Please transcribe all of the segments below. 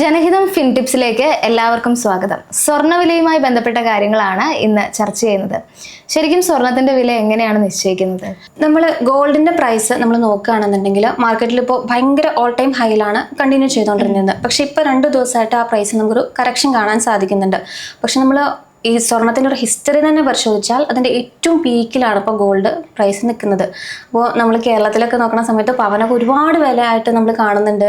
ജനഹിതം fin ടിപ്സിലേക്ക് എല്ലാവർക്കും സ്വാഗതം. സ്വർണവിലയുമായി ബന്ധപ്പെട്ട കാര്യങ്ങളാണ് ഇന്ന് ചർച്ച ചെയ്യുന്നത്. ശരിക്കും സ്വർണത്തിന്റെ വില എങ്ങനെയാണ് നിശ്ചയിക്കുന്നത്? നമ്മൾ ഗോൾഡിന്റെ പ്രൈസ് നമ്മൾ നോക്കുകയാണെന്നുണ്ടെങ്കിൽ മാർക്കറ്റിൽ ഇപ്പോൾ ഭയങ്കര ഓൾ ടൈം ഹൈയിലാണ് കണ്ടിന്യൂ ചെയ്തുകൊണ്ടിരുന്നത് പക്ഷെ ഇപ്പോൾ രണ്ട് ദിവസമായിട്ട് ആ പ്രൈസ് നമുക്കൊരു കറക്ഷൻ കാണാൻ സാധിക്കുന്നുണ്ട്. പക്ഷെ നമ്മൾ ഈ സ്വർണത്തിന്റെ ഒരു ഹിസ്റ്ററി തന്നെ പരിശോധിച്ചാൽ അതിന്റെ ഏറ്റവും പീക്കിലാണ് ഇപ്പോൾ ഗോൾഡ് പ്രൈസ് നിൽക്കുന്നത്. അപ്പോൾ നമ്മൾ കേരളത്തിലൊക്കെ നോക്കുന്ന സമയത്ത് പവനൊക്കെ ഒരുപാട് വിലയായിട്ട് നമ്മൾ കാണുന്നുണ്ട്.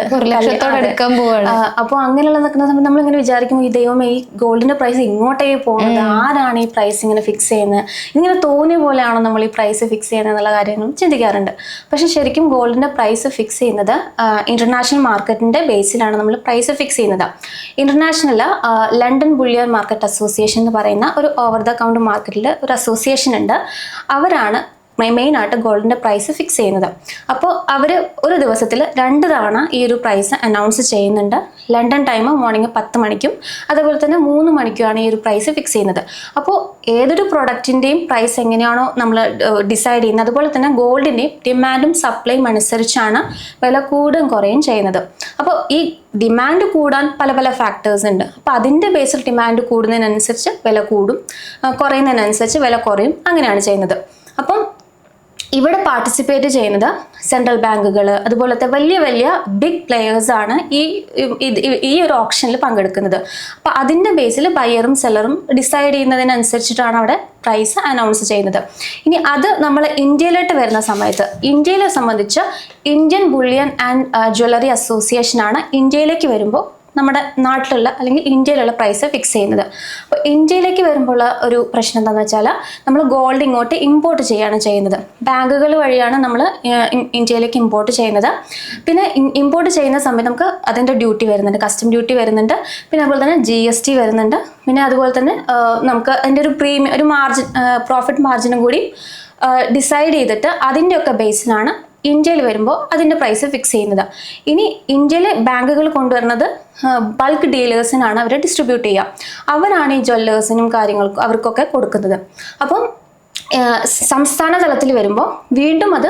അപ്പോൾ അങ്ങനെയുള്ള നിൽക്കുന്ന സമയത്ത് നമ്മൾ ഇങ്ങനെ വിചാരിക്കും ഈ ദൈവമേ ഈ ഗോൾഡിന്റെ പ്രൈസ് ഇങ്ങോട്ടേ പോകുന്നത് ആരാണ് ഈ പ്രൈസ് ഇങ്ങനെ ഫിക്സ് ചെയ്യുന്നത്? ഇങ്ങനെ തോന്നിയ പോലെയാണോ നമ്മൾ ഈ പ്രൈസ് ഫിക്സ് ചെയ്യുന്നത് എന്നുള്ള കാര്യങ്ങളും ചിന്തിക്കാറുണ്ട്. പക്ഷേ ശരിക്കും ഗോൾഡിന്റെ പ്രൈസ് ഫിക്സ് ചെയ്യുന്നത് ഇന്റർനാഷണൽ മാർക്കറ്റിന്റെ ബേസിലാണ് നമ്മൾ പ്രൈസ് ഫിക്സ് ചെയ്യുന്നത്. International London bullion market association എന്ന് പറയുന്ന ഒരു ഓവർ ദ കൗണ്ട് മാർക്കറ്റിൽ ഒരു അസോസിയേഷൻ ഉണ്ട്. അവരാണ് മെയിൻ ആയിട്ട് ഗോൾഡിന്റെ പ്രൈസ് ഫിക്സ് ചെയ്യുന്നത്. അപ്പോൾ അവർ ഒരു ദിവസത്തിൽ രണ്ട് തവണ ഈ ഒരു പ്രൈസ് അനൗൺസ് ചെയ്യുന്നുണ്ട്. ലണ്ടൻ ടൈം മോർണിംഗ് പത്ത് മണിക്കും അതേപോലെ തന്നെ മൂന്ന് മണിക്കുമാണ് ഈ ഒരു പ്രൈസ് ഫിക്സ് ചെയ്യുന്നത്. അപ്പോൾ ഏതൊരു പ്രൊഡക്റ്റിന്റെയും പ്രൈസ് എങ്ങനെയാണോ നമ്മൾ ഡിസൈഡ് ചെയ്യുന്നത്. അതുപോലെ തന്നെ ഗോൾഡിന്റെയും ഡിമാൻഡും സപ്ലൈയും അനുസരിച്ചാണ് വില കൂടും കുറയും ചെയ്യുന്നത്. അപ്പോൾ ഈ ഡിമാൻഡ് കൂടാൻ പല പല ഫാക്ടേഴ്സ് ഉണ്ട്. അപ്പോൾ അതിന്റെ ബേസിൽ ഡിമാൻഡ് കൂടുന്നതിനനുസരിച്ച് വില കൂടും കുറയുന്നതിനനുസരിച്ച് വില കുറയും. അങ്ങനെയാണ് ചെയ്യുന്നത്. അപ്പം ഇവിടെ പാർട്ടിസിപ്പേറ്റ് ചെയ്യുന്നത് സെൻട്രൽ ബാങ്കുകൾ അതുപോലത്തെ വലിയ വലിയ ബിഗ് പ്ലെയേഴ്സ് ആണ് ഈ ഈ ഒരു ഓപ്ഷനിൽ പങ്കെടുക്കുന്നത്. അപ്പോൾ അതിന്റെ ബേസിൽ ബയറും സെല്ലറും ഡിസൈഡ് ചെയ്യുന്നതിനനുസരിച്ചിട്ടാണ് അവിടെ പ്രൈസ് അനൗൺസ് ചെയ്യുന്നത്. ഇനി അത് നമ്മൾ ഇന്ത്യയിലോട്ട് വരുന്ന സമയത്ത് ഇന്ത്യയിലെ സംബന്ധിച്ച് ഇന്ത്യൻ ബുള്ളിയൻ ആൻഡ് ജ്വല്ലറി അസോസിയേഷനാണ് ഇന്ത്യയിലേക്ക് വരുമ്പോൾ നമ്മുടെ നാട്ടിലുള്ള അല്ലെങ്കിൽ ഇന്ത്യയിലുള്ള പ്രൈസ് ഫിക്സ് ചെയ്യുന്നത്. അപ്പോൾ ഇന്ത്യയിലേക്ക് വരുമ്പോൾ ഒരു പ്രശ്നം എന്താണെന്ന് വെച്ചാൽ നമ്മൾ ഗോൾഡ് ഇങ്ങോട്ട് ഇമ്പോർട്ട് ചെയ്യുകയാണ് ചെയ്യുന്നത്. ബാങ്കുകൾ വഴിയാണ് നമ്മൾ ഇന്ത്യയിലേക്ക് ഇമ്പോർട്ട് ചെയ്യുന്നത്. പിന്നെ ഇമ്പോർട്ട് ചെയ്യുന്ന സമയത്ത് നമുക്ക് അതിന്റെ ഡ്യൂട്ടി വരുന്നുണ്ട്. കസ്റ്റം ഡ്യൂട്ടി വരുന്നുണ്ട്. പിന്നെ അതുപോലെ തന്നെ ജി എസ് ടി വരുന്നുണ്ട്. പിന്നെ അതുപോലെ തന്നെ നമുക്ക് അതിന്റെ ഒരു പ്രീമിയം ഒരു മാർജിൻ പ്രോഫിറ്റ് മാർജിനും കൂടി ഡിസൈഡ് ചെയ്തിട്ട് അതിന്റെയൊക്കെ ബേസിലാണ് ഇന്ത്യയിൽ വരുമ്പോൾ അതിന്റെ പ്രൈസ് ഫിക്സ് ചെയ്യുന്നത്. ഇനി ഇന്ത്യയിലെ ബാങ്കുകൾ കൊണ്ടുവരുന്നത് ബൾക്ക് ഡീലേഴ്സിനാണ് അവരെ ഡിസ്ട്രിബ്യൂട്ട് ചെയ്യുക. അവരാണ് ഈ ജ്വല്ലേഴ്സിനും കാര്യങ്ങൾക്കും അവർക്കൊക്കെ കൊടുക്കുന്നത്. അപ്പം സംസ്ഥാന തലത്തിൽ വരുമ്പോൾ വീണ്ടും അത്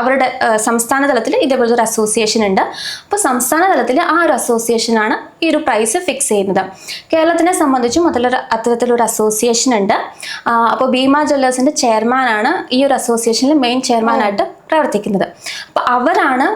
അവരുടെ സംസ്ഥാന തലത്തിൽ ഇതേപോലത്തെ ഒരു അസോസിയേഷൻ ഉണ്ട്. അപ്പോൾ സംസ്ഥാന തലത്തിൽ ആ ഒരു അസോസിയേഷനാണ് ഈ ഒരു പ്രൈസ് ഫിക്സ് ചെയ്യുന്നത്. കേരളത്തിനെ സംബന്ധിച്ചും അതിലൊരു അത്തരത്തിലൊരു അസോസിയേഷൻ ഉണ്ട്. അപ്പോൾ ഭീമ ജ്വല്ലേഴ്സിന്റെ ചെയർമാനാണ് ഈ ഒരു അസോസിയേഷനിൽ മെയിൻ ചെയർമാനായിട്ട് പ്രവർത്തിക്കുന്നത്. അപ്പോൾ അവരാണ്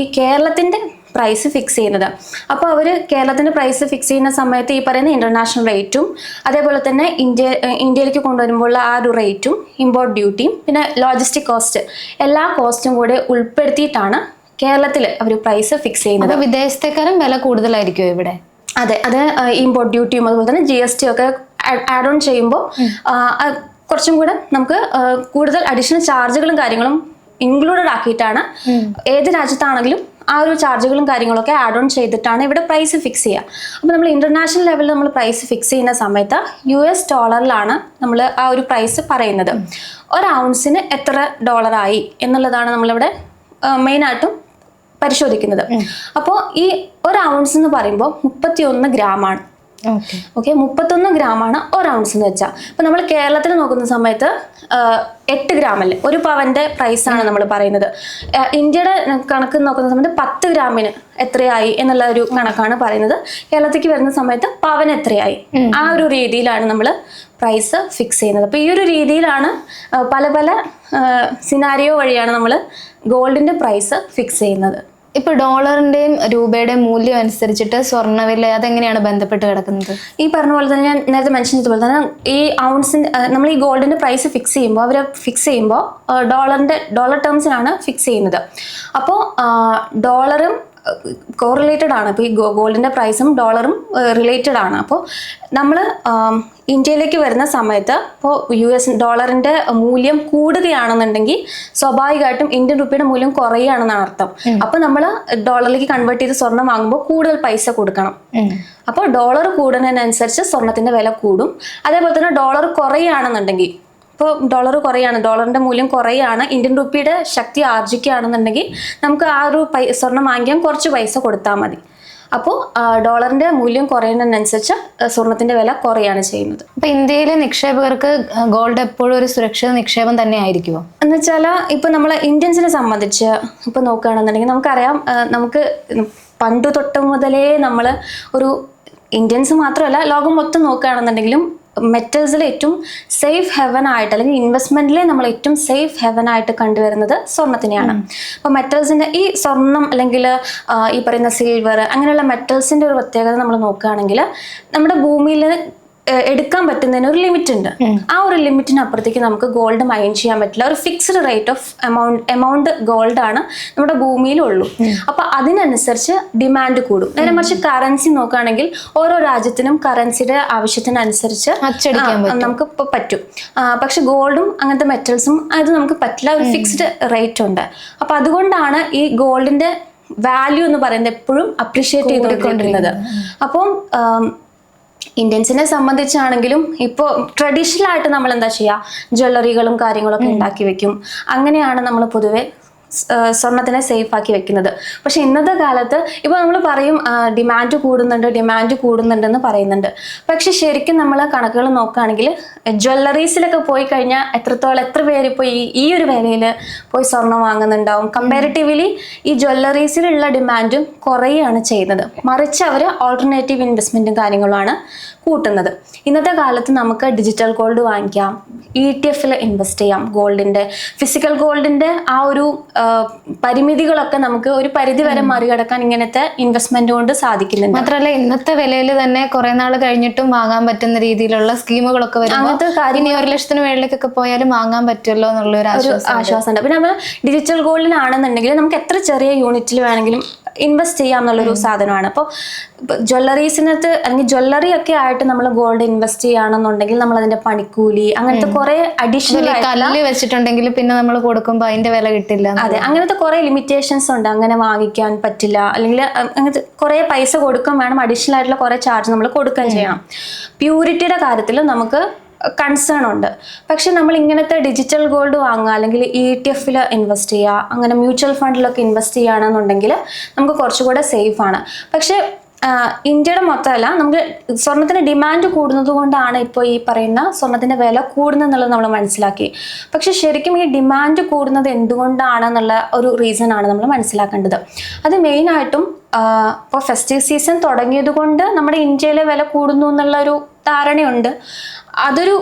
ഈ കേരളത്തിന്റെ പ്രൈസ് ഫിക്സ് ചെയ്യുന്നത്. അപ്പോൾ അവർ കേരളത്തിന്റെ പ്രൈസ് ഫിക്സ് ചെയ്യുന്ന സമയത്ത് ഈ പറയുന്ന ഇന്റർനാഷണൽ റേറ്റും അതേപോലെ തന്നെ ഇന്ത്യ ഇന്ത്യയിലേക്ക് കൊണ്ടുവരുമ്പോൾ ആ ഒരു റേറ്റും ഇമ്പോർട്ട് ഡ്യൂട്ടിയും പിന്നെ ലോജിസ്റ്റിക് കോസ്റ്റ് എല്ലാ കോസ്റ്റും കൂടെ ഉൾപ്പെടുത്തിയിട്ടാണ് കേരളത്തിൽ അവർ പ്രൈസ് ഫിക്സ് ചെയ്യുന്നത്. വിദേശത്തേക്കാളും വില കൂടുതലായിരിക്കും ഇവിടെ? അതെ അത് ഇമ്പോർട്ട് ഡ്യൂട്ടിയും അതുപോലെ തന്നെ ജി എസ് ടി ഒക്കെ ആഡ് ഓൺ ചെയ്യുമ്പോൾ കുറച്ചും കൂടെ നമുക്ക് കൂടുതൽ അഡീഷണൽ ചാർജുകളും കാര്യങ്ങളും ഇൻക്ലൂഡഡ് ആക്കിയിട്ടാണ്. ഏത് രാജ്യത്താണെങ്കിലും ആ ഒരു ചാർജുകളും കാര്യങ്ങളൊക്കെ ആഡ് ഓൺ ചെയ്തിട്ടാണ് ഇവിടെ പ്രൈസ് ഫിക്സ് ചെയ്യുക. അപ്പോൾ നമ്മൾ ഇന്റർനാഷണൽ ലെവലിൽ നമ്മൾ പ്രൈസ് ഫിക്സ് ചെയ്യുന്ന സമയത്ത് യു എസ് ഡോളറിലാണ് നമ്മൾ ആ ഒരു പ്രൈസ് പറയുന്നത്. ഒരു ഔൺസിന് എത്ര ഡോളറായി എന്നുള്ളതാണ് നമ്മളിവിടെ മെയിനായിട്ടും പരിശോധിക്കുന്നത്. അപ്പോൾ ഈ ഒരു ഔൺസ് എന്ന് പറയുമ്പോൾ മുപ്പത്തി ഒന്ന് ഗ്രാമാണ് ഓക്കെ. മുപ്പത്തൊന്ന് ഗ്രാമാണ് ഒരു ഔൺസ് എന്ന് വെച്ചാൽ അപ്പോൾ നമ്മൾ കേരളത്തിൽ നോക്കുന്ന സമയത്ത് എട്ട് ഗ്രാം അല്ലേ ഒരു പവന്റെ പ്രൈസ് ആണ് നമ്മൾ പറയുന്നത്. ഇന്ത്യയുടെ കണക്ക് നോക്കുന്ന സമയത്ത് പത്ത് ഗ്രാമിന് എത്രയായി എന്നുള്ള ഒരു കണക്കാണ് പറയുന്നത്. കേരളത്തിലേക്ക് വരുന്ന സമയത്ത് പവൻ എത്രയായി? ആ ഒരു രീതിയിലാണ് നമ്മൾ പ്രൈസ് ഫിക്സ് ചെയ്യുന്നത്. അപ്പോൾ ഈ ഒരു രീതിയിലാണ് പല പല സിനാരിയോ വഴിയാണ് നമ്മൾ ഗോൾഡിന്റെ പ്രൈസ് ഫിക്സ് ചെയ്യുന്നത്. ഇപ്പൊ ഡോളറിന്റെയും രൂപയുടെയും മൂല്യം അനുസരിച്ചിട്ട് സ്വർണവില അതെങ്ങനെയാണ് ബന്ധപ്പെട്ട് കിടക്കുന്നത്? ഈ പറഞ്ഞ പോലെ തന്നെ ഞാൻ നേരത്തെ മെൻഷൻ ചെയ്തപോലെ തന്നെ ഈ ഔൺസിന് നമ്മൾ ഈ ഗോൾഡിന്റെ പ്രൈസ് ഫിക്സ് ചെയ്യുമ്പോൾ അവർ ഫിക്സ് ചെയ്യുമ്പോൾ ഡോളറിന്റെ ഡോളർ ടേംസിലാണ് ഫിക്സ് ചെയ്യുന്നത്. അപ്പോൾ ഡോളറും കോറിലേറ്റഡ് ആണ്. ഇപ്പോൾ ഈ ഗോൾഡിന്റെ പ്രൈസും ഡോളറും റിലേറ്റഡ് ആണ്. അപ്പോൾ നമ്മൾ ഇന്ത്യയിലേക്ക് വരുന്ന സമയത്ത് ഇപ്പോൾ യു എസ് ഡോളറിന്റെ മൂല്യം കൂടുകയാണെന്നുണ്ടെങ്കിൽ സ്വാഭാവികമായിട്ടും ഇന്ത്യൻ റുപ്പിയുടെ മൂല്യം കുറയുകയാണെന്നാണ് അർത്ഥം. അപ്പോൾ നമ്മൾ ഡോളറിലേക്ക് കൺവേർട്ട് ചെയ്ത് സ്വർണം വാങ്ങുമ്പോൾ കൂടുതൽ പൈസ കൊടുക്കണം. അപ്പോൾ ഡോളർ കൂടുന്നതിനനുസരിച്ച് സ്വർണത്തിന്റെ വില കൂടും. അതേപോലെ തന്നെ ഡോളർ കുറയുകയാണെന്നുണ്ടെങ്കിൽ ഇപ്പോൾ ഡോളർ കുറയാണ്. ഡോളറിന്റെ മൂല്യം കുറയാണ്. ഇന്ത്യൻ റുപ്പിയുടെ ശക്തി ആർജിക്കുകയാണെന്നുണ്ടെങ്കിൽ നമുക്ക് ആ ഒരു പൈ സ്വർണം വാങ്ങിക്കാൻ കുറച്ച് പൈസ കൊടുത്താൽ മതി. അപ്പോൾ ഡോളറിന്റെ മൂല്യം കുറയുന്നതിനനുസരിച്ച് സ്വർണത്തിന്റെ വില കുറയാണ് ചെയ്യുന്നത്. അപ്പൊ ഇന്ത്യയിലെ നിക്ഷേപകർക്ക് ഗോൾഡ് എപ്പോഴും ഒരു സുരക്ഷിത നിക്ഷേപം തന്നെ ആയിരിക്കുമോ എന്ന് വെച്ചാൽ ഇപ്പൊ നമ്മൾ ഇന്ത്യൻസിനെ സംബന്ധിച്ച് ഇപ്പൊ നോക്കുകയാണെന്നുണ്ടെങ്കിൽ നമുക്കറിയാം നമുക്ക് പണ്ട് തൊട്ട് മുതലേ നമ്മൾ ഒരു ഇന്ത്യൻസ് മാത്രമല്ല ലോകം മൊത്തം നോക്കുകയാണെന്നുണ്ടെങ്കിലും മെറ്റൽസിൽ ഏറ്റവും സേഫ് ഹെവൻ ആയിട്ട് അല്ലെങ്കിൽ ഇൻവെസ്റ്റ്മെന്റിലെ നമ്മൾ ഏറ്റവും സേഫ് ഹെവൻ ആയിട്ട് കണ്ടുവരുന്നത് സ്വർണത്തിനെയാണ്. അപ്പോൾ മെറ്റൽസിന്റെ ഈ സ്വർണം അല്ലെങ്കിൽ ഈ പറയുന്ന സിൽവർ അങ്ങനെയുള്ള മെറ്റൽസിന്റെ ഒരു പ്രത്യേകത നമ്മൾ നോക്കുകയാണെങ്കിൽ നമ്മുടെ ഭൂമിയിൽ എടുക്കാൻ പറ്റുന്നതിന് ഒരു ലിമിറ്റ് ഉണ്ട് ആ ഒരു ലിമിറ്റിന് അപ്പുറത്തേക്ക് നമുക്ക് ഗോൾഡ് മൈൻ ചെയ്യാൻ പറ്റില്ല. ഒരു fixed rate of amount amount gold ആണ് നമ്മുടെ ഭൂമിയിലുള്ളൂ. അപ്പൊ അതിനനുസരിച്ച് ഡിമാൻഡ് കൂടും. നേരെ മറിച്ച് കറൻസി നോക്കുകയാണെങ്കിൽ ഓരോ രാജ്യത്തിനും കറൻസിയുടെ ആവശ്യത്തിനനുസരിച്ച് നമുക്ക് പറ്റും. പക്ഷെ ഗോൾഡും അങ്ങനത്തെ മെറ്റൽസും അത് നമുക്ക് പറ്റില്ല. ഒരു ഫിക്സ്ഡ് റേറ്റ് ഉണ്ട്. അപ്പൊ അതുകൊണ്ടാണ് ഈ ഗോൾഡിന്റെ വാല്യൂ എന്ന് പറയുന്നത് എപ്പോഴും അപ്രീഷിയേറ്റ് ചെയ്തുകൊണ്ടിരിക്കുന്നത്. അപ്പം ഇന്ത്യൻസിനെ സംബന്ധിച്ചാണെങ്കിലും ഇപ്പോൾ ട്രഡീഷണൽ ആയിട്ട് നമ്മൾ എന്താ ചെയ്യുക ജ്വല്ലറികളും കാര്യങ്ങളൊക്കെ ഉണ്ടാക്കി വെക്കും. അങ്ങനെയാണ് നമ്മൾ പൊതുവെ സ്വർണത്തിനെ സേഫ് ആക്കി വെക്കുന്നത്. പക്ഷെ ഇന്നത്തെ കാലത്ത് ഇപ്പോൾ നമ്മൾ പറയും ഡിമാൻഡ് കൂടുന്നുണ്ട് ഡിമാൻഡ് കൂടുന്നുണ്ടെന്ന് പറയുന്നുണ്ട്. പക്ഷെ ശരിക്കും നമ്മൾ കണക്കുകൾ നോക്കുകയാണെങ്കിൽ ജ്വല്ലറീസിലൊക്കെ പോയി കഴിഞ്ഞാൽ എത്രത്തോളം എത്ര പേര് ഇപ്പോൾ ഈ ഈ ഒരു വിലയിൽ പോയി സ്വർണം വാങ്ങുന്നുണ്ടാവും? കമ്പാരിറ്റീവ്ലി ഈ ജ്വല്ലറീസിലുള്ള ഡിമാൻഡും കുറയുകയാണ് ചെയ്യുന്നത്. മറിച്ച് അവർ ഓൾട്ടർനേറ്റീവ് ഇൻവെസ്റ്റ്മെന്റും കാര്യങ്ങളുമാണ് കൂട്ടുന്നത്. ഇന്നത്തെ കാലത്ത് നമുക്ക് ഡിജിറ്റൽ ഗോൾഡ് വാങ്ങിക്കാം. ഇ ടി എഫിൽ ഇൻവെസ്റ്റ് ചെയ്യാം. ഗോൾഡിന്റെ ഫിസിക്കൽ ഗോൾഡിന്റെ ആ ഒരു പരിമിതികളൊക്കെ നമുക്ക് ഒരു പരിധി വരെ മറികടക്കാൻ ഇങ്ങനത്തെ ഇൻവെസ്റ്റ്മെന്റ് കൊണ്ട് സാധിക്കുന്നുണ്ട്. മാത്രമല്ല ഇന്നത്തെ വിലയിൽ തന്നെ കുറേ നാൾ കഴിഞ്ഞിട്ടും വാങ്ങാൻ പറ്റുന്ന രീതിയിലുള്ള സ്കീമുകളൊക്കെ വരും അങ്ങനത്തെ ഇനി ഒരു ലക്ഷത്തിന് മേളിലേക്കൊക്കെ പോയാലും വാങ്ങാൻ പറ്റുമല്ലോ എന്നുള്ള ഒരു ആശ്വാസം പിന്നെ നമ്മൾ ഡിജിറ്റൽ ഗോൾഡിലാണെന്നുണ്ടെങ്കിൽ നമുക്ക് എത്ര ചെറിയ യൂണിറ്റിൽ വേണമെങ്കിലും ഇൻവെസ്റ്റ് ചെയ്യാം എന്നുള്ളൊരു സാധനമാണ്. അപ്പോൾ ജ്വല്ലറീസിനകത്ത് അല്ലെങ്കിൽ ജ്വല്ലറി ഒക്കെ ആയിട്ട് നമ്മൾ ഗോൾഡ് ഇൻവെസ്റ്റ് ചെയ്യുകയാണെന്നുണ്ടെങ്കിൽ നമ്മൾ അതിന്റെ പണിക്കൂലി അങ്ങനത്തെ കുറെ അഡീഷണൽ കല്ല് വെച്ചിട്ടുണ്ടെങ്കിൽ പിന്നെ നമ്മൾ കൊടുക്കുമ്പോൾ അതിന്റെ വില കിട്ടില്ല അതെ അങ്ങനത്തെ കുറെ ലിമിറ്റേഷൻസ് ഉണ്ട്. അങ്ങനെ വാങ്ങിക്കാൻ പറ്റില്ല. അല്ലെങ്കിൽ അങ്ങനത്തെ കുറെ പൈസ കൊടുക്കും വേണം. അഡീഷണൽ ആയിട്ടുള്ള കുറെ ചാർജ് നമ്മൾ കൊടുക്കുകയും ചെയ്യാം പ്യൂരിറ്റിയുടെ കാര്യത്തിൽ നമുക്ക് കൺസേൺ ഉണ്ട്. പക്ഷെ നമ്മൾ ഇങ്ങനത്തെ ഡിജിറ്റൽ ഗോൾഡ് വാങ്ങുക അല്ലെങ്കിൽ ഇ ടി എഫിൽ ഇൻവെസ്റ്റ് ചെയ്യുക അങ്ങനെ മ്യൂച്വൽ ഫണ്ടിലൊക്കെ ഇൻവെസ്റ്റ് ചെയ്യുകയാണെന്നുണ്ടെങ്കിൽ നമുക്ക് കുറച്ചുകൂടെ സേഫാണ് പക്ഷേ ഇന്ത്യയുടെ മൊത്തമല്ല നമുക്ക് സ്വർണത്തിന് ഡിമാൻഡ് കൂടുന്നത് കൊണ്ടാണ് ഇപ്പോൾ ഈ പറയുന്ന സ്വർണത്തിന്റെ വില കൂടുന്നതെന്നുള്ളത് നമ്മൾ മനസ്സിലാക്കി. പക്ഷേ ശരിക്കും ഈ ഡിമാൻഡ് കൂടുന്നത് എന്തുകൊണ്ടാണെന്നുള്ള ഒരു റീസൺ ആണ് നമ്മൾ മനസ്സിലാക്കേണ്ടത്. അത് മെയിനായിട്ടും ഇപ്പോൾ ഫെസ്റ്റീവ് സീസൺ തുടങ്ങിയത് കൊണ്ട് നമ്മുടെ ഇന്ത്യയിലെ വില കൂടുന്നു എന്നുള്ള ഒരു ധാരണയുണ്ട്. അതൊരു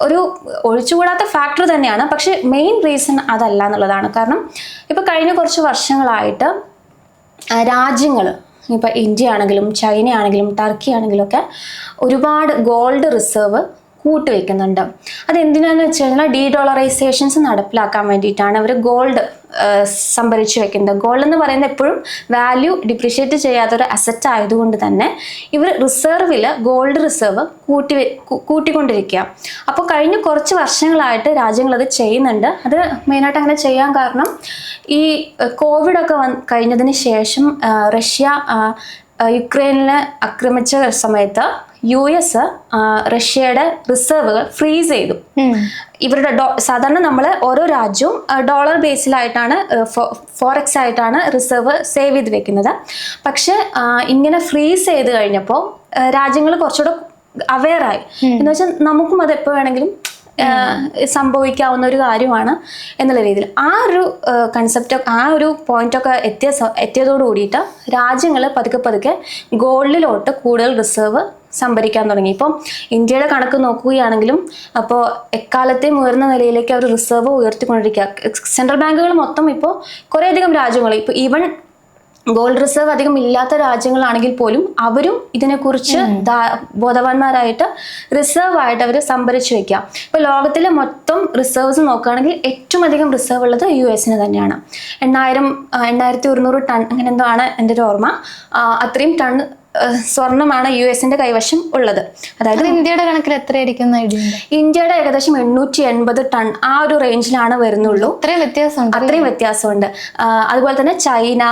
ഒരു ഒഴിച്ചുകൂടാത്ത ഫാക്ടർ തന്നെയാണ്. പക്ഷെ മെയിൻ റീസൺ അതല്ല എന്നുള്ളതാണ്. കാരണം ഇപ്പോൾ കഴിഞ്ഞ കുറച്ച് വർഷങ്ങളായിട്ട് രാജ്യങ്ങൾ ഇപ്പോൾ ഇന്ത്യ ആണെങ്കിലും ചൈന ആണെങ്കിലും ടർക്കി ആണെങ്കിലും ഒക്കെ ഒരുപാട് ഗോൾഡ് റിസർവ് കൂട്ടിവെക്കുന്നുണ്ട്. അത് എന്തിനാന്ന് വെച്ച് കഴിഞ്ഞാൽ ഡീ ഡോളറൈസേഷൻസ് നടപ്പിലാക്കാൻ വേണ്ടിയിട്ടാണ് അവർ ഗോൾഡ് സംഭരിച്ചു വെക്കുന്നത്. ഗോൾഡ് എന്ന് പറയുന്നത് എപ്പോഴും വാല്യൂ ഡിപ്രിഷിയേറ്റ് ചെയ്യാത്തൊരു അസറ്റ് ആയതുകൊണ്ട് തന്നെ ഇവർ റിസർവിൽ ഗോൾഡ് റിസർവ് കൂട്ടി കൂട്ടിക്കൊണ്ടിരിക്കുക. അപ്പോൾ കഴിഞ്ഞ കുറച്ച് വർഷങ്ങളായിട്ട് രാജ്യങ്ങൾ അത് ചെയ്യുന്നുണ്ട്. അത് മെയിനായിട്ട് അങ്ങനെ ചെയ്യാൻ കാരണം ഈ കോവിഡൊക്കെ വന്ന് കഴിഞ്ഞതിന് ശേഷം റഷ്യ ആ, ആക്രമിച്ച സമയത്ത് യു എസ് റഷ്യയുടെ റിസർവുകൾ ഫ്രീസ് ചെയ്തു. ഇവരുടെ സാധാരണ നമ്മൾ ഓരോ രാജ്യവും ഡോളർ ബേസിലായിട്ടാണ് ഫോറക്സ് ആയിട്ടാണ് റിസർവ് സേവ് ചെയ്ത് വെക്കുന്നത്. പക്ഷെ ഇങ്ങനെ ഫ്രീസ് ചെയ്ത് കഴിഞ്ഞപ്പോൾ രാജ്യങ്ങൾ കുറച്ചുകൂടെ അവെയറായി എന്ന് വെച്ചാൽ നമുക്കും അത് എപ്പോൾ വേണമെങ്കിലും സംഭവിക്കാവുന്ന ഒരു കാര്യമാണ് എന്നുള്ള രീതിയിൽ. ആ ഒരു കൺസെപ്റ്റ് ആ ഒരു പോയിന്റ് ഒക്കെ എത്തിയ എത്തിയതോട് കൂടിയിട്ട് രാജ്യങ്ങൾ പതുക്കെ പതുക്കെ ഗോൾഡിലോട്ട് കൂടുതൽ റിസർവ് സംഭരിക്കാൻ തുടങ്ങി. ഇപ്പം ഇന്ത്യയുടെ കണക്ക് നോക്കുകയാണെങ്കിലും അപ്പോൾ എക്കാലത്തെയും ഉയർന്ന നിലയിലേക്ക് അവർ റിസർവ് ഉയർത്തിക്കൊണ്ടിരിക്കുക. സെൻട്രൽ ബാങ്കുകൾ മൊത്തം ഇപ്പോൾ കുറേയധികം രാജ്യങ്ങൾ ഇപ്പോൾ ഈവൻ ഗോൾഡ് റിസർവ് അധികം ഇല്ലാത്ത രാജ്യങ്ങളാണെങ്കിൽ പോലും അവരും ഇതിനെക്കുറിച്ച് ബോധവാന്മാരായിട്ട് റിസർവ് ആയിട്ട് അവർ സംഭരിച്ചു വെക്കുക. ഇപ്പോൾ ലോകത്തിലെ മൊത്തം റിസർവ്സ് നോക്കുകയാണെങ്കിൽ ഏറ്റവും അധികം റിസർവ് ഉള്ളത് യു എസിന് തന്നെയാണ്. എണ്ണായിരം എണ്ണായിരത്തി ഒരുന്നൂറ് ടൺ അങ്ങനെ എന്തോ ആണ് എന്റെ ഒരു ഓർമ്മ. അത്രയും ടൺ ആ, സ്വർണമാണ് യു എസിന്റെ കൈവശം ഉള്ളത്. അതായത് ഇന്ത്യയുടെ കണക്കിൽ എത്രയായിരിക്കും ഇന്ത്യയുടെ ഏകദേശം എണ്ണൂറ്റി എൺപത് ടൺ ആ ഒരു റേഞ്ചിലാണ് വരുന്നുള്ളൂ. അത്രയും വ്യത്യാസം അത്രയും വ്യത്യാസമുണ്ട്. അതുപോലെ തന്നെ ചൈന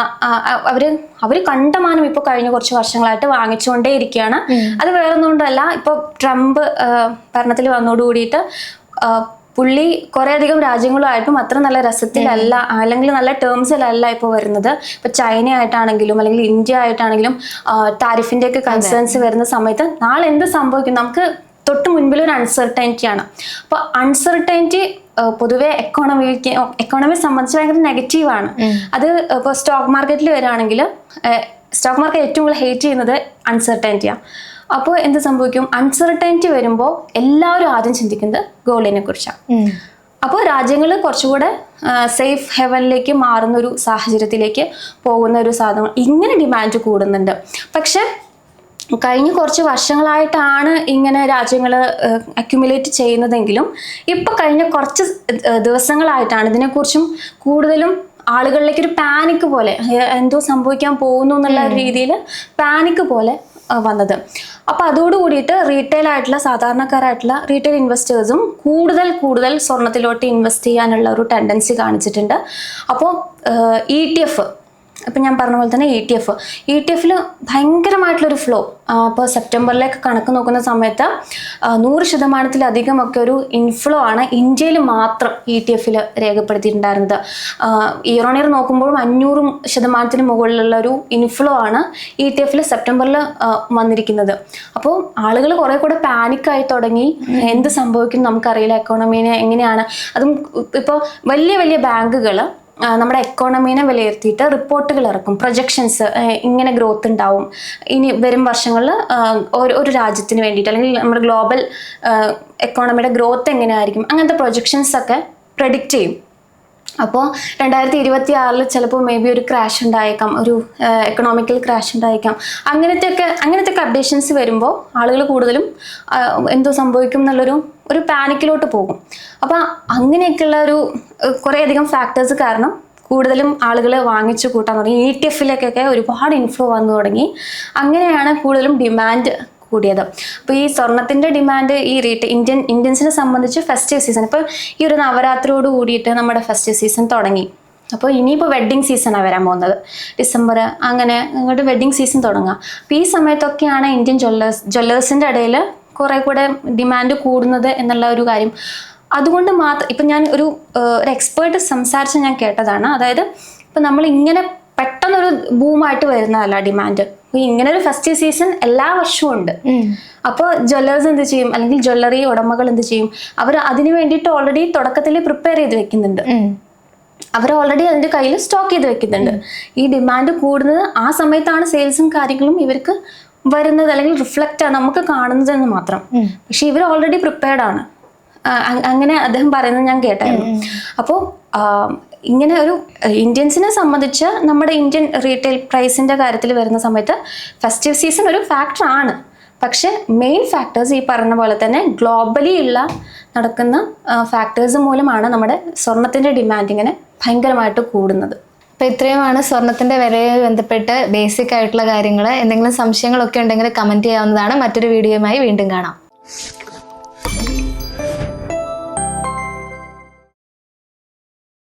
അവർ അവർ കണ്ടമാനം ഇപ്പോൾ കഴിഞ്ഞ കുറച്ച് വർഷങ്ങളായിട്ട് വാങ്ങിച്ചുകൊണ്ടേ ഇരിക്കുകയാണ്. അത് വേറൊന്നുകൊണ്ടല്ല ഇപ്പോൾ ട്രംപ് ഭരണത്തിൽ വന്നോട് കൂടിയിട്ട് ആ, പുള്ളി കുറേയധികം രാജ്യങ്ങളുമായിട്ടും അത്ര നല്ല രസത്തിലല്ല അല്ലെങ്കിൽ നല്ല ടേംസിലല്ല ഇപ്പോൾ വരുന്നത്. ഇപ്പോൾ ചൈന ആയിട്ടാണെങ്കിലും അല്ലെങ്കിൽ ഇന്ത്യ ആയിട്ടാണെങ്കിലും താരിഫിന്റെ ഒക്കെ കൺസേൺസ് വരുന്ന സമയത്ത് നാളെ എന്ത് സംഭവിക്കും? നമുക്ക് തൊട്ട് മുൻപിൽ ഒരു അൺസർട്ടനിറ്റി ആണ് അപ്പോൾ അൺസർട്ടനിറ്റി പൊതുവെ എക്കോണമിക്ക് എക്കോണമിയെ സംബന്ധിച്ച് ഭയങ്കര നെഗറ്റീവാണ് അത് ഇപ്പോൾ സ്റ്റോക്ക് മാർക്കറ്റിൽ വരികയാണെങ്കിൽ സ്റ്റോക്ക് മാർക്കറ്റ് ഏറ്റവും കൂടുതൽ ഹേറ്റ് ചെയ്യുന്നത് അൺസർട്ടനിറ്റിയാണ് അപ്പോൾ എന്ത് സംഭവിക്കും? അൺസർട്ടനിറ്റി വരുമ്പോൾ എല്ലാവരും ആദ്യം ചിന്തിക്കുന്നത് ഗോളിനെ കുറിച്ചാണ്. അപ്പോൾ രാജ്യങ്ങൾ കുറച്ചുകൂടെ സേഫ് ഹെവനിലേക്ക് മാറുന്ന ഒരു സാഹചര്യത്തിലേക്ക് പോകുന്ന ഒരു സാധനം. ഇങ്ങനെ ഡിമാൻഡ് കൂടുന്നുണ്ട്. പക്ഷെ കഴിഞ്ഞ കുറച്ച് വർഷങ്ങളായിട്ടാണ് ഇങ്ങനെ രാജ്യങ്ങൾ അക്യുമുലേറ്റ് ചെയ്യുന്നതെങ്കിലും ഇപ്പം കഴിഞ്ഞ കുറച്ച് ദിവസങ്ങളായിട്ടാണ് ഇതിനെക്കുറിച്ചും കൂടുതലും ആളുകളിലേക്ക് ഒരു പാനിക്ക് പോലെ എന്തോ സംഭവിക്കാൻ പോകുന്നു എന്നുള്ള രീതിയിൽ പാനിക്ക് പോലെ വന്നത്. അപ്പോൾ അതോട് കൂടിയിട്ട് റീറ്റെയിൽ ആയിട്ടുള്ള സാധാരണക്കാരായിട്ടുള്ള റീറ്റെയിൽ ഇൻവെസ്റ്റേഴ്സും കൂടുതൽ കൂടുതൽ സ്വർണത്തിലോട്ട് ഇൻവെസ്റ്റ് ചെയ്യാനുള്ള ഒരു ടെൻഡൻസി കാണിച്ചിട്ടുണ്ട്. അപ്പോൾ ഇ ടി എഫ് ഇപ്പം ഞാൻ പറഞ്ഞ പോലെ തന്നെ E T F E T എഫിൽ ഭയങ്കരമായിട്ടുള്ളൊരു ഫ്ലോ ഇപ്പോൾ സെപ്റ്റംബറിലേക്ക് കണക്ക് നോക്കുന്ന സമയത്ത് നൂറ് ശതമാനത്തിലധികം ഒക്കെ ഒരു ഇൻഫ്ലോ ആണ് ഇന്ത്യയിൽ മാത്രം ഇ ടി എഫിൽ രേഖപ്പെടുത്തിയിട്ടുണ്ടായിരുന്നത്. ഇയർ ഓൺ ഇയർ നോക്കുമ്പോഴും അഞ്ഞൂറ് ശതമാനത്തിന് മുകളിലുള്ള ഒരു ഇൻഫ്ലോ ആണ് ഇ ടി എഫിൽ സെപ്റ്റംബറിൽ വന്നിരിക്കുന്നത്. അപ്പോൾ ആളുകൾ കുറേ കൂടെ പാനിക്കായി തുടങ്ങി. എന്ത് സംഭവിക്കും നമുക്കറിയില്ല എക്കോണമീനെ എങ്ങനെയാണ്. അതും ഇപ്പോൾ വലിയ വലിയ ബാങ്കുകൾ നമ്മുടെ എക്കോണമീനെ വിലയിരുത്തിയിട്ട് റിപ്പോർട്ടുകൾ ഇറക്കും. പ്രൊജക്ഷൻസ് ഇങ്ങനെ ഗ്രോത്ത് ഉണ്ടാവും ഇനി വരും വർഷങ്ങളിൽ ഒരു രാജ്യത്തിന് വേണ്ടിയിട്ട് അല്ലെങ്കിൽ നമ്മുടെ ഗ്ലോബൽ എക്കോണമിയുടെ ഗ്രോത്ത് എങ്ങനെയായിരിക്കും? അങ്ങനത്തെ പ്രൊജക്ഷൻസ് ഒക്കെ പ്രഡിക്റ്റ് ചെയ്യും. അപ്പോൾ രണ്ടായിരത്തി ഇരുപത്തി ആറിൽ ചിലപ്പോൾ മേ ബി ഒരു ക്രാഷ് ഉണ്ടായേക്കാം ഒരു എക്കണോമിക്കൽ ക്രാഷ് ഉണ്ടായേക്കാം. അങ്ങനത്തെ ഒക്കെ അങ്ങനത്തെ ഒക്കെ അപ്ഡേഷൻസ് വരുമ്പോൾ ആളുകൾ കൂടുതലും എന്തോ സംഭവിക്കും എന്നുള്ളൊരു ഒരു പാനിക്കിലോട്ട് പോകും. അപ്പോൾ അങ്ങനെയൊക്കെയുള്ള ഒരു കുറേ കുറേയധികം ഫാക്ടേഴ്സ് കാരണം കൂടുതലും ആളുകൾ വാങ്ങിച്ചു കൂട്ടാൻ തുടങ്ങി. ഇ ടി എഫിലേക്കൊക്കെ ഒരുപാട് ഇൻഫ്ലോ വന്നു തുടങ്ങി. അങ്ങനെയാണ് കൂടുതലും ഡിമാൻഡ് കൂടിയത്. അപ്പോൾ ഈ സ്വർണത്തിന്റെ ഡിമാൻഡ് ഈ റീറ്റ് ഇന്ത്യൻ ഇന്ത്യൻസിനെ സംബന്ധിച്ച് ഫെസ്റ്റീവ് സീസൺ ഇപ്പോൾ ഈ ഒരു നവരാത്രിയോട് കൂടിയിട്ട് നമ്മുടെ ഫെസ്റ്റീവ് സീസൺ തുടങ്ങി. അപ്പോൾ ഇനിയിപ്പോൾ വെഡ്ഡിങ് സീസണാണ് വരാൻ പോകുന്നത്. ഡിസംബർ അങ്ങനെ ഇങ്ങോട്ട് വെഡ്ഡിങ് സീസൺ തുടങ്ങുക അപ്പോൾ ഈ സമയത്തൊക്കെയാണ് ഇന്ത്യൻ ജ്വല്ലേഴ്സ് ജ്വല്ലേഴ്സിന്റെ ഇടയിൽ കുറേ കൂടെ ഡിമാൻഡ് കൂടുന്നത് എന്നുള്ള ഒരു കാര്യം. അതുകൊണ്ട് മാത്രം ഇപ്പം ഞാൻ ഒരു ഒരു എക്സ്പേർട്ട് സംസാരിച്ച് ഞാൻ കേട്ടതാണ്. അതായത് ഇപ്പം നമ്മൾ ഇങ്ങനെ പെട്ടെന്നൊരു ബൂമായിട്ട് വരുന്നതല്ല ഡിമാൻഡ് ഇങ്ങനെ ഒരു ഫസ്റ്റ് സീസൺ എല്ലാ വർഷവും ഉണ്ട്. അപ്പൊ അപ്പോൾ ജ്വല്ലേഴ്സ് എന്ത് ചെയ്യും? അല്ലെങ്കിൽ ജ്വല്ലറി ഉടമകൾ എന്ത് ചെയ്യും? അവർ അതിനു വേണ്ടിയിട്ട് ഓൾറെഡി തുടക്കത്തിൽ പ്രിപ്പയർ ചെയ്ത് വെക്കുന്നുണ്ട്. അവർ ഓൾറെഡി അതിന്റെ കയ്യിൽ സ്റ്റോക്ക് ചെയ്ത് വെക്കുന്നുണ്ട്. ഈ ഡിമാൻഡ് കൂടുന്നത് ആ സമയത്താണ് സെയിൽസും കാര്യങ്ങളും ഇവർക്ക് വരുന്നത് അല്ലെങ്കിൽ റിഫ്ലക്റ്റ് ആണ് നമുക്ക് കാണുന്നത് എന്ന് മാത്രം പക്ഷെ ഇവർ ഓൾറെഡി പ്രിപ്പയർഡ് ആണ്. അങ്ങനെ അദ്ദേഹം പറയുന്നത് ഞാൻ കേട്ടായിരുന്നു. അപ്പോൾ ഇങ്ങനെ ഒരു ഇന്ത്യൻസിനെ സംബന്ധിച്ച് നമ്മുടെ ഇന്ത്യൻ റീറ്റെയിൽ പ്രൈസിന്റെ കാര്യത്തിൽ വരുന്ന സമയത്ത് ഫെസ്റ്റീവ് സീസൺ ഒരു ഫാക്ടർ ആണ്. പക്ഷെ മെയിൻ ഫാക്ടേഴ്സ് ഈ പറഞ്ഞ പോലെ തന്നെ ഗ്ലോബലി ഉള്ള നടക്കുന്ന ഫാക്ടേഴ്സ് മൂലമാണ് നമ്മുടെ സ്വർണത്തിന്റെ ഡിമാൻഡ് ഇങ്ങനെ ഭയങ്കരമായിട്ട് കൂടുന്നത്. അപ്പോൾ ഇത്രയുമാണ് സ്വർണത്തിന്റെ വിലയെ ബന്ധപ്പെട്ട് ബേസിക് ആയിട്ടുള്ള കാര്യങ്ങൾ എന്തെങ്കിലും സംശയങ്ങളൊക്കെ ഉണ്ടെങ്കിൽ കമന്റ് ചെയ്യാവുന്നതാണ്. മറ്റൊരു വീഡിയോയുമായി വീണ്ടും കാണാം.